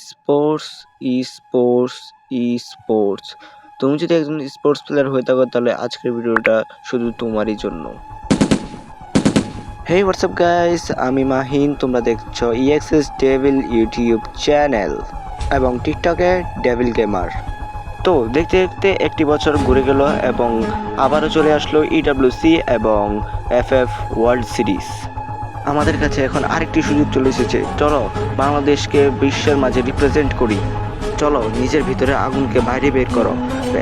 Sports sports sports তুমি যদি একজন স্পোর্টস প্লেয়ার হয়ে থাকো, তাহলে আজকের ভিডিওটা শুধু তোমারই জন্য। হেই হোয়াটসঅ্যাপ গাইস আমি মাহিন, তোমরা দেখছ E E X S devil YouTube channel এবং টিকটকে ডেভিল গেমার তো দেখতে দেখতে একটি বছর ঘুরে গেল এবং আবারও চলে আসলো E ইডাব্লিউসি এবং এফ এফ ওয়ার্ল্ড সিরিজ আমাদের কাছে এখন আরেকটি সুযোগ চলে এসেছে। চলো বাংলাদেশকে বিশ্বের মাঝে রিপ্রেজেন্ট করি। চলো নিজের ভিতরে আগুনকে বাইরে বের করো।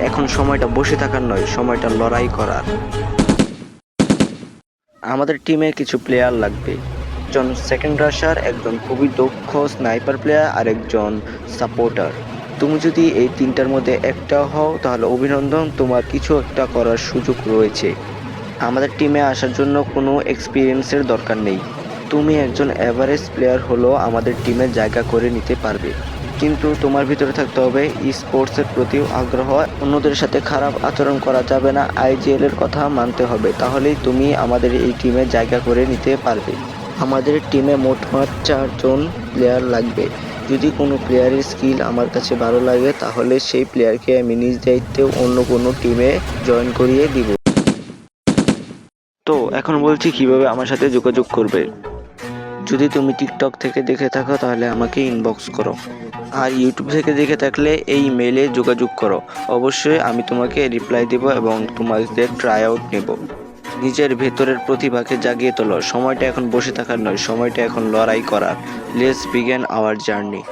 এখন সময়টা বসে থাকার নয়, সময়টা লড়াই করার। আমাদের টিমে কিছু প্লেয়ার লাগবে। একজন সেকেন্ড রাশার একজন খুবই দক্ষ স্নাইপার প্লেয়ার আর একজন সাপোর্টার তুমি যদি এই তিনটার মধ্যে একটা হও, তাহলে অভিনন্দন, তোমার কিছু একটা করার সুযোগ রয়েছে। আমাদের টিমে আসার জন্য কোনো এক্সপিরিয়েন্সের দরকার নেই। তুমি একজন অ্যাভারেজ প্লেয়ার হলেও আমাদের টিমে জায়গা করে নিতে পারবে। কিন্তু তোমার ভিতরে থাকতে হবে স্পোর্টসের প্রতি আগ্রহ। অন্যদের সাথে খারাপ আচরণ করা যাবে না আইজিএল এর কথা মানতে হবে। তাহলেই তুমি আমাদের এই টিমে জায়গা করে নিতে পারবে। আমাদের টিমে মোটমাট চারজন প্লেয়ার লাগবে। যদি কোনো প্লেয়ারের স্কিল আমার কাছে ভালো লাগে, তাহলে সেই প্লেয়ারকে আমি নিজ দায়িত্বে অন্য কোনো টিমে জয়েন করিয়ে দিব। তো এখন বলছি কীভাবে আমার সাথে যোগাযোগ করবে? যদি তুমি টিকটক থেকে দেখে থাকো, তাহলে আমাকে ইনবক্স করো। আর ইউটিউব থেকে দেখে থাকলে এই মেলে যোগাযোগ করো। অবশ্যই আমি তোমাকে রিপ্লাই দেব এবং তোমাদের ট্রাই আউট নেব। নিজের ভেতরের প্রতিভাকে জাগিয়ে তোলো। সময়টা এখন বসে থাকার নয়, সময়টা এখন লড়াই করার। Let's begin hour journey